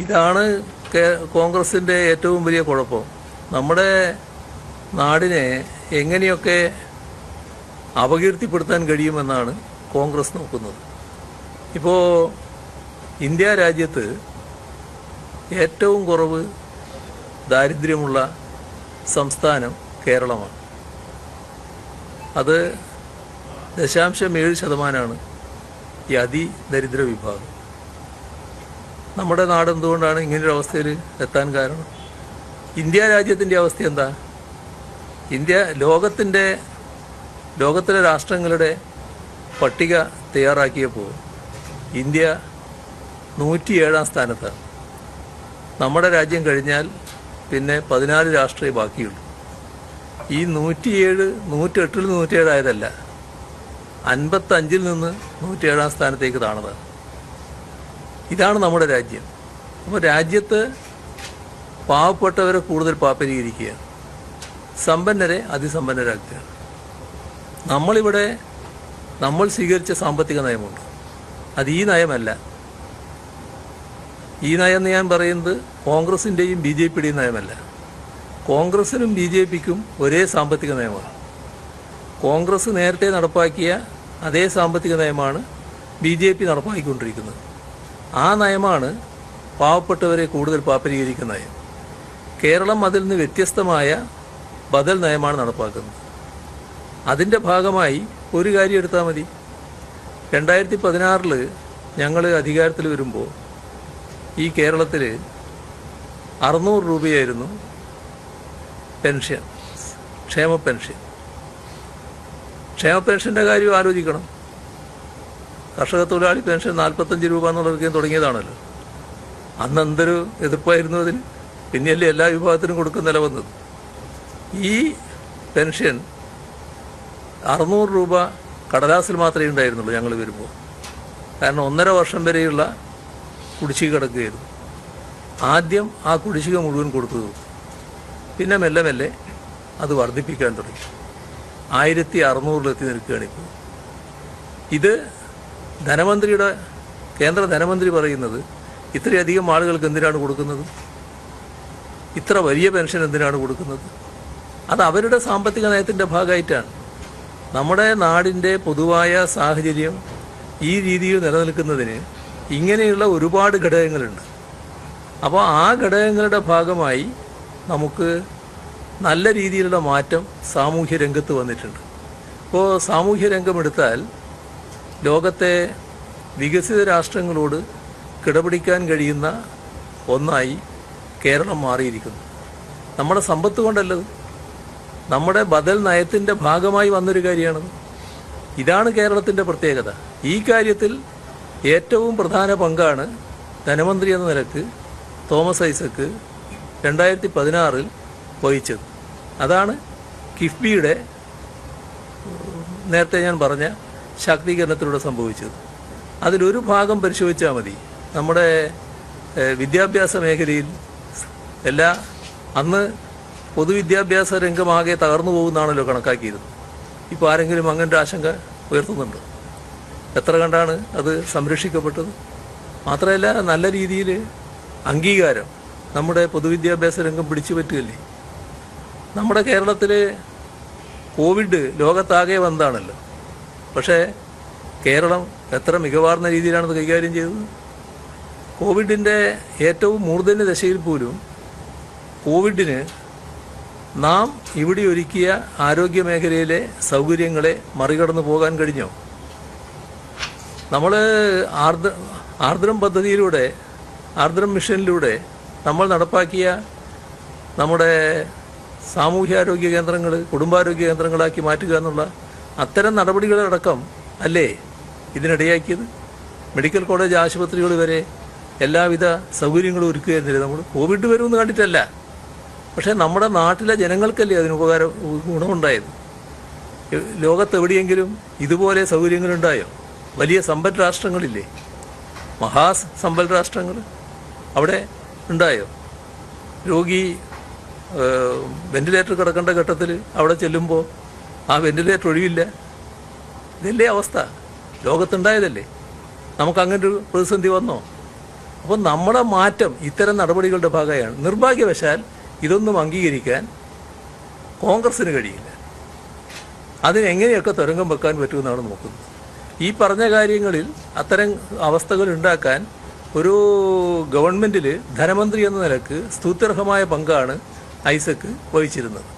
ഇതാണ് കോൺഗ്രസിന്റെ ഏറ്റവും വലിയ കുഴപ്പം. നമ്മുടെ നാടിനെ എങ്ങനെയൊക്കെ അപകീർത്തിപ്പെടുത്താൻ കഴിയുമെന്നാണ് കോൺഗ്രസ് നോക്കുന്നത്. ഇപ്പോൾ ഇന്ത്യ രാജ്യത്ത് ഏറ്റവും കുറവ് ദാരിദ്ര്യമുള്ള സംസ്ഥാനം കേരളമാണ്. അത് ദശാംശം ഏഴ് ശതമാനമാണ് ഈ അതിദരിദ്ര വിഭാഗം. നമ്മുടെ നാട് എന്തുകൊണ്ടാണ് ഇങ്ങനൊരു അവസ്ഥയിൽ എത്താൻ കാരണം? ഇന്ത്യ രാജ്യത്തിന്റെ അവസ്ഥ എന്താ? ഇന്ത്യ ലോകത്തിന്റെ ലോകത്തിലെ രാഷ്ട്രങ്ങളുടെ പട്ടിക തയ്യാറാക്കിയപ്പോൾ ഇന്ത്യ നൂറ്റിയേഴാം സ്ഥാനത്താണ്. നമ്മുടെ രാജ്യം കഴിഞ്ഞാൽ പിന്നെ പതിനാല് രാഷ്ട്രമേ ബാക്കിയുള്ളൂ. ഈ നൂറ്റിയേഴ് നൂറ്റെട്ടിൽ നൂറ്റിയേഴായതല്ല അൻപത്തഞ്ചിൽ നിന്ന് നൂറ്റിയേഴാം സ്ഥാനത്തേക്ക് താണതാണ്. ഇതാണ് നമ്മുടെ രാജ്യം. അപ്പോൾ രാജ്യത്ത് പാവപ്പെട്ടവരെ കൂടുതൽ പാപ്പരീകരിക്കുക. സമ്പന്നരെ അതിസമ്പന്നരാക്കുക. നമ്മളിവിടെ നമ്മൾ സ്വീകരിച്ച സാമ്പത്തിക നയമുണ്ട്. അത് ഈ നയമല്ല. ഈ നയം എന്ന് ഞാൻ പറയുന്നത് കോൺഗ്രസിന്റെയും ബി ജെ പിയുടെയും നയമല്ല. കോൺഗ്രസിനും ബി ജെ പിക്കും ഒരേ സാമ്പത്തിക നയമാണ്. കോൺഗ്രസ് നേരത്തെ നടപ്പാക്കിയ അതേ സാമ്പത്തിക നയമാണ് ബി ജെ പി നടപ്പാക്കിക്കൊണ്ടിരിക്കുന്നത്. ആ നയമാണ് പാവപ്പെട്ടവരെ കൂടുതൽ പാപ്പരീകരിക്കുന്ന നയം കേരളം അതിൽ നിന്ന് വ്യത്യസ്തമായ ബദൽ നയമാണ് നടപ്പാക്കുന്നത്. അതിന്റെ ഭാഗമായി ഒരു കാര്യം എടുത്താൽ മതി. രണ്ടായിരത്തി പതിനാറിൽ ഞങ്ങൾ അധികാരത്തിൽ വരുമ്പോൾ ഈ കേരളത്തിൽ അറുന്നൂറ് രൂപയായിരുന്നു പെൻഷൻ ക്ഷേമ പെൻഷൻ. ക്ഷേമ പെൻഷന്റെ കാര്യം ആലോചിക്കണം. കർഷക തൊഴിലാളി പെൻഷൻ നാൽപ്പത്തഞ്ച് രൂപ എന്നുള്ള വിഷയം തുടങ്ങിയതാണല്ലോ. അന്ന് എന്തൊരു എതിർപ്പായിരുന്നു അതിന് പിന്നെയല്ലേ എല്ലാ വിഭാഗത്തിനും കൊടുക്കുന്ന നില വന്നത്. ഈ പെൻഷൻ അറുന്നൂറ് രൂപ കടലാസിൽ മാത്രമേ ഉണ്ടായിരുന്നുള്ളൂ ഞങ്ങൾ വരുമ്പോൾ. കാരണം ഒന്നര വർഷം വരെയുള്ള കുടിശ്ശിക കിടക്കുകയായിരുന്നു. ആദ്യം ആ കുടിശ്ശിക മുഴുവൻ കൊടുത്തു പിന്നെ മെല്ലെ മെല്ലെ അത് വർദ്ധിപ്പിക്കാൻ തുടങ്ങി. ആയിരത്തി അറുന്നൂറിലെത്തി നിൽക്കുകയാണ് ഇപ്പോൾ. ഇത് ധനമന്ത്രിയുടെ കേന്ദ്ര ധനമന്ത്രി പറയുന്നത് ഇത്രയധികം ആളുകൾക്ക് എന്തിനാണ് കൊടുക്കുന്നത്? ഇത്ര വലിയ പെൻഷൻ എന്തിനാണ് കൊടുക്കുന്നത്? അത് അവരുടെ സാമ്പത്തിക നയത്തിന്റെ ഭാഗമായിട്ടാണ്. നമ്മുടെ നാടിന്റെ പൊതുവായ സാഹചര്യം ഈ രീതിയിൽ നിലനിൽക്കുന്നതിന് ഇങ്ങനെയുള്ള ഒരുപാട് ഘടകങ്ങളുണ്ട്. അപ്പോൾ ആ ഘടകങ്ങളുടെ ഭാഗമായി നമുക്ക് നല്ല രീതിയിലുള്ള മാറ്റം സാമൂഹ്യ രംഗത്ത് വന്നിട്ടുണ്ട്. ഇപ്പോൾ സാമൂഹ്യ രംഗം എടുത്താൽ ലോകത്തെ വികസിത രാഷ്ട്രങ്ങളോട് കിടപിടിക്കാൻ കഴിയുന്ന ഒന്നായി കേരളം മാറിയിരിക്കുന്നു. നമ്മുടെ സമ്പത്ത് കൊണ്ടല്ലത് നമ്മുടെ ബദൽ നയത്തിന്റെ ഭാഗമായി വന്നൊരു കാര്യമാണത് ഇതാണ് കേരളത്തിന്റെ പ്രത്യേകത. ഈ കാര്യത്തിൽ ഏറ്റവും പ്രധാന പങ്കാണ് ധനമന്ത്രി എന്ന നിലയ്ക്ക് തോമസ് ഐസക്ക് രണ്ടായിരത്തി പതിനാറിൽ വഹിച്ചത്. അതാണ് കിഫ്ബിയുടെ നേരത്തെ ഞാൻ പറഞ്ഞ ശാക്തീകരണത്തിലൂടെ സംഭവിച്ചത്. അതിലൊരു ഭാഗം പരിശോധിച്ചാൽ മതി. നമ്മുടെ വിദ്യാഭ്യാസ മേഖലയിൽ എല്ലാ അന്ന് പൊതുവിദ്യാഭ്യാസ രംഗമാകെ തകർന്നു പോകുന്നതാണല്ലോ കണക്കാക്കിയത് ഇപ്പോൾ ആരെങ്കിലും അങ്ങനൊരു ആശങ്ക ഉയർത്തുന്നുണ്ട്? എത്ര കണ്ടാണ് അത് സംരക്ഷിക്കപ്പെട്ടത്? മാത്രമല്ല നല്ല രീതിയിൽ അംഗീകാരം നമ്മുടെ പൊതുവിദ്യാഭ്യാസ രംഗം പിടിച്ചു പറ്റുകയല്ലേ? നമ്മുടെ കേരളത്തിൽ കോവിഡ് ലോകത്താകെ വന്നതാണല്ലോ. പക്ഷേ കേരളം എത്ര മികവാർന്ന രീതിയിലാണത് കൈകാര്യം ചെയ്തത്? കോവിഡിന്റെ ഏറ്റവും മൂർധന്യ ദശയിൽ പോലും കോവിഡിന് നാം ഇവിടെ ഒരുക്കിയ ആരോഗ്യ മേഖലയിലെ സൗകര്യങ്ങളെ മറികടന്നു പോകാൻ കഴിഞ്ഞോ? നമ്മൾ ആർദ്ര ആർദ്രം പദ്ധതിയിലൂടെ ആർദ്രം മിഷനിലൂടെ നമ്മൾ നടപ്പാക്കിയ നമ്മുടെ സാമൂഹ്യാരോഗ്യ കേന്ദ്രങ്ങൾ കുടുംബാരോഗ്യ കേന്ദ്രങ്ങളാക്കി മാറ്റുക എന്നുള്ള അത്തരം നടപടികളടക്കം അല്ലേ ഇതിനിടയാക്കിയത്? മെഡിക്കൽ കോളേജ് ആശുപത്രികൾ വരെ എല്ലാവിധ സൗകര്യങ്ങളും ഒരുക്കുകയായിരുന്നില്ല നമ്മൾ? കോവിഡ് വരുമെന്ന് കണ്ടിട്ടല്ല. പക്ഷേ നമ്മുടെ നാട്ടിലെ ജനങ്ങൾക്കല്ലേ അതിന് ഉപകാരം ഗുണമുണ്ടായത്? ലോകത്തെവിടെയെങ്കിലും ഇതുപോലെ സൗകര്യങ്ങളുണ്ടായോ? വലിയ സമ്പൽ രാഷ്ട്രങ്ങളില്ലേ? മഹാ സമ്പൽ രാഷ്ട്രങ്ങൾ അവിടെ ഉണ്ടായോ? രോഗി വെന്റിലേറ്റർ കിടക്കേണ്ട ഘട്ടത്തിൽ അവിടെ ചെല്ലുമ്പോൾ ആ വെന്റിലേറ്റർ ഒഴിവില്ല. ഇതല്ലേ അവസ്ഥ. ലോകത്തുണ്ടായതല്ലേ. നമുക്ക് അങ്ങനെ ഒരു പ്രതിസന്ധി വന്നോ? അപ്പോൾ നമ്മുടെ മാറ്റം ഇത്തരം നടപടികളുടെ ഭാഗമാണ് നിർഭാഗ്യവശാൽ ഇതൊന്നും അംഗീകരിക്കാൻ കോൺഗ്രസിന് കഴിയില്ല. അതിനെങ്ങനെയൊക്കെ തുരങ്കം വെക്കാൻ പറ്റുമെന്നാണ് നോക്കുന്നത്. ഈ പറഞ്ഞ കാര്യങ്ങളിൽ അത്തരം അവസ്ഥകൾ ഉണ്ടാക്കാൻ ഒരു ഗവൺമെന്റിൽ ധനമന്ത്രി എന്ന നിലയ്ക്ക് സ്തുത്യർഹമായ പങ്കാണ് ഐസക്ക് വഹിച്ചിരുന്നത്.